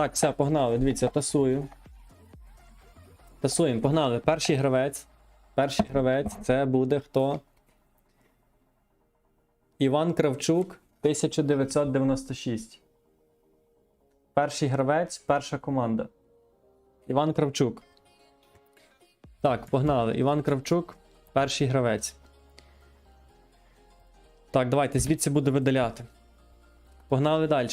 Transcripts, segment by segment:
Так, все, погнали. Дивіться, тасую. Тасуємо, погнали. Перший гравець. Перший гравець це буде хто? Іван Кравчук, 1996. Перший гравець, перша команда. Іван Кравчук. Так, погнали. Іван Кравчук, перший гравець. Так, давайте звідси буду видаляти. Погнали далі.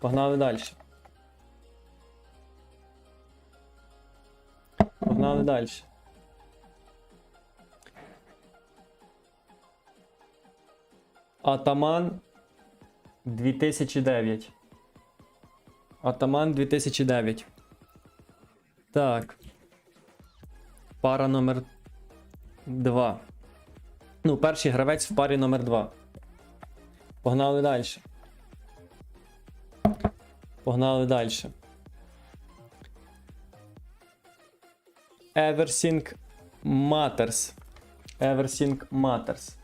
Погнали далі. Погнали далі. Атаман 2009. Атаман 2009. Так. Пара номер 2. Ну, перший гравець в парі номер 2. Погнали далі. Погнали далі. Everything Matters. Everything Matters.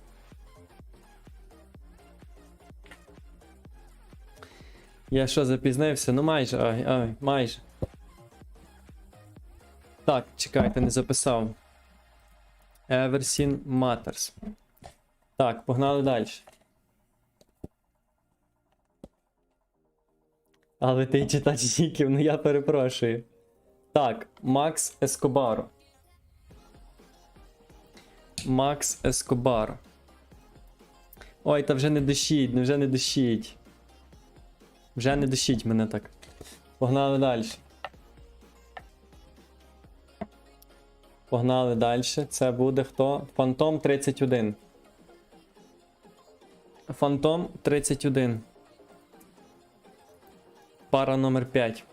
Я що, запізнився? Ну майже, ай, ай, майже. Так, чекайте, не записав. Everything Matters. Так, погнали далі. Але ти читач зіків, ну я перепрошую. Так, Макс Ескобаро. Макс Ескобаро. Ой, та вже не душіть, ну вже не душіть. Вже не душіть мене так. Погнали далі. Погнали далі. Це буде хто? Фантом 31. Фантом 31. Пара номер 5.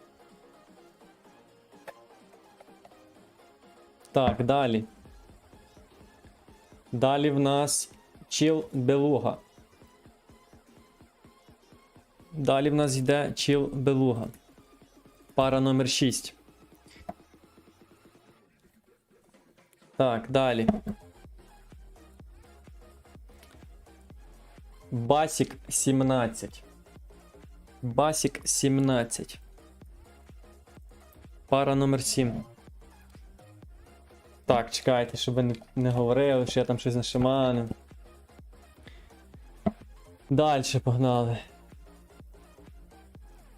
Так, далі. Далі в нас Чіл Белуга. Далі в нас йде Чіл Белуга. Пара номер 6. Так, далі. Басік 17. Басік 17. Пара номер 7. Так, чекайте, щоб ви не, не говорили, що я там щось нашиманив. Далі погнали.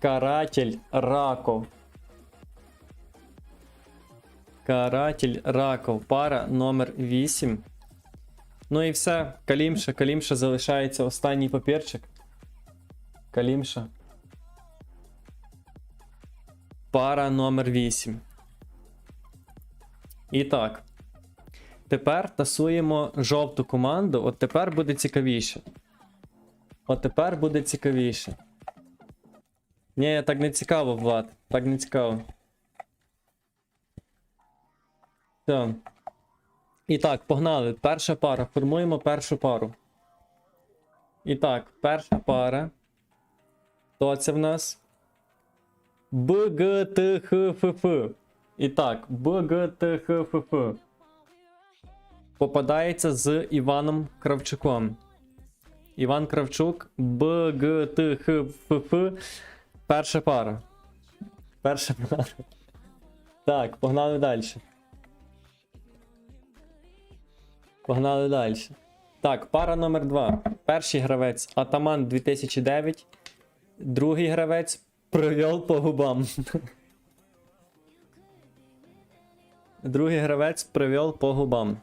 Каратель Раков. Каратель Раков. Пара номер 8. Ну і все. Калімша. Калімша залишається останній папірчик. Калімша. Пара номер 8. І так. Тепер тасуємо жовту команду. От тепер буде цікавіше. От тепер буде цікавіше. Ні, так не цікаво, Влад. Так не цікаво. Все. І так, погнали. Перша пара. Формуємо першу пару. І так, перша пара. Хто це в нас? БГТХФФ. І так, БГТХФФ. Попадається з Іваном Кравчуком. Іван Кравчук, БГТХФФ. Перша пара. Перша пара. Так, погнали далі. Погнали далі. Так, пара номер 2. Перший гравець Атаман 2009. Другий гравець провел по губам. Другий гравець провел по губам.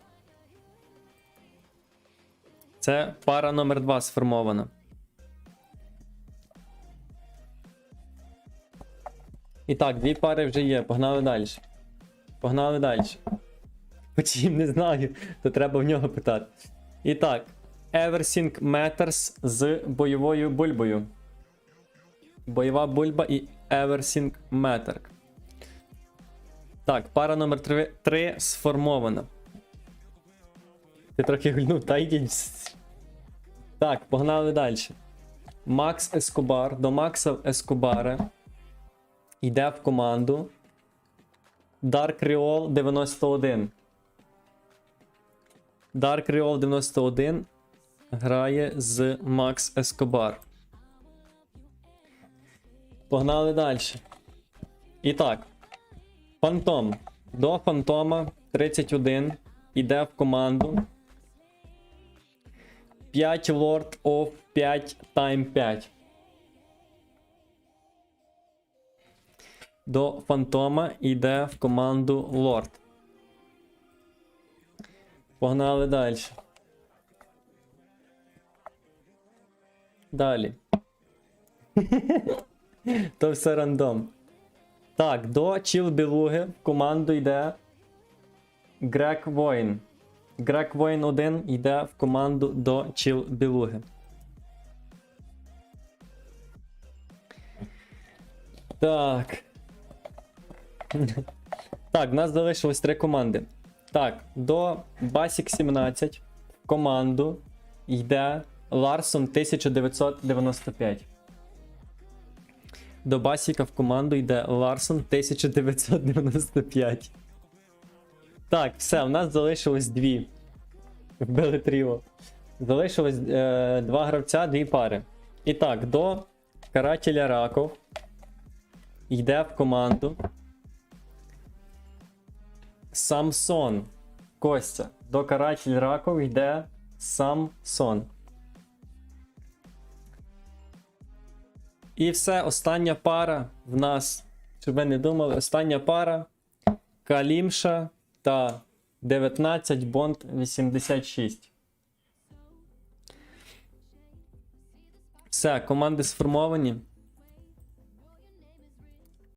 Це пара номер 2 сформована. І так, дві пари вже є. Погнали далі. Погнали далі. Потім не знаю, то треба в нього питати. І так, Everything Matters з бойовою бульбою. Бойова бульба і Everything Matter. Так, пара номер 3, 3 сформована. Ти трохи гульнув, та йдіть. Так, погнали далі. Макс Ескобар. До Макса Ескобара йде в команду. Dark Creole 91. Dark Creole 91 грає з Макс Ескобар. Погнали далі. І так. Фантом. До Фантома 31 іде в команду. 5 Lord of 5 Time 5. До Фантома йде в команду Лорд. Погнали далі. Далі. То все рандом. Так, до Чіл Білуги в команду йде Грек Воїн. Грек Воїн 1 йде в команду до Чіл Білуги. Так. Так, в нас залишилось три команди. Так, до Basic 17 в команду йде Ларсон 1995. До Басіка в команду йде Ларсон 1995. Так, все, в нас залишилось дві. Вбили тріо. Залишилось е, два гравця, дві пари. І так, до Карателя Раков йде в команду. Самсон. Костя. До Каратель Раков йде Самсон. І все, остання пара в нас, щоб ви не думали, остання пара Калімша та 19 Бонд 86. Все, команди сформовані.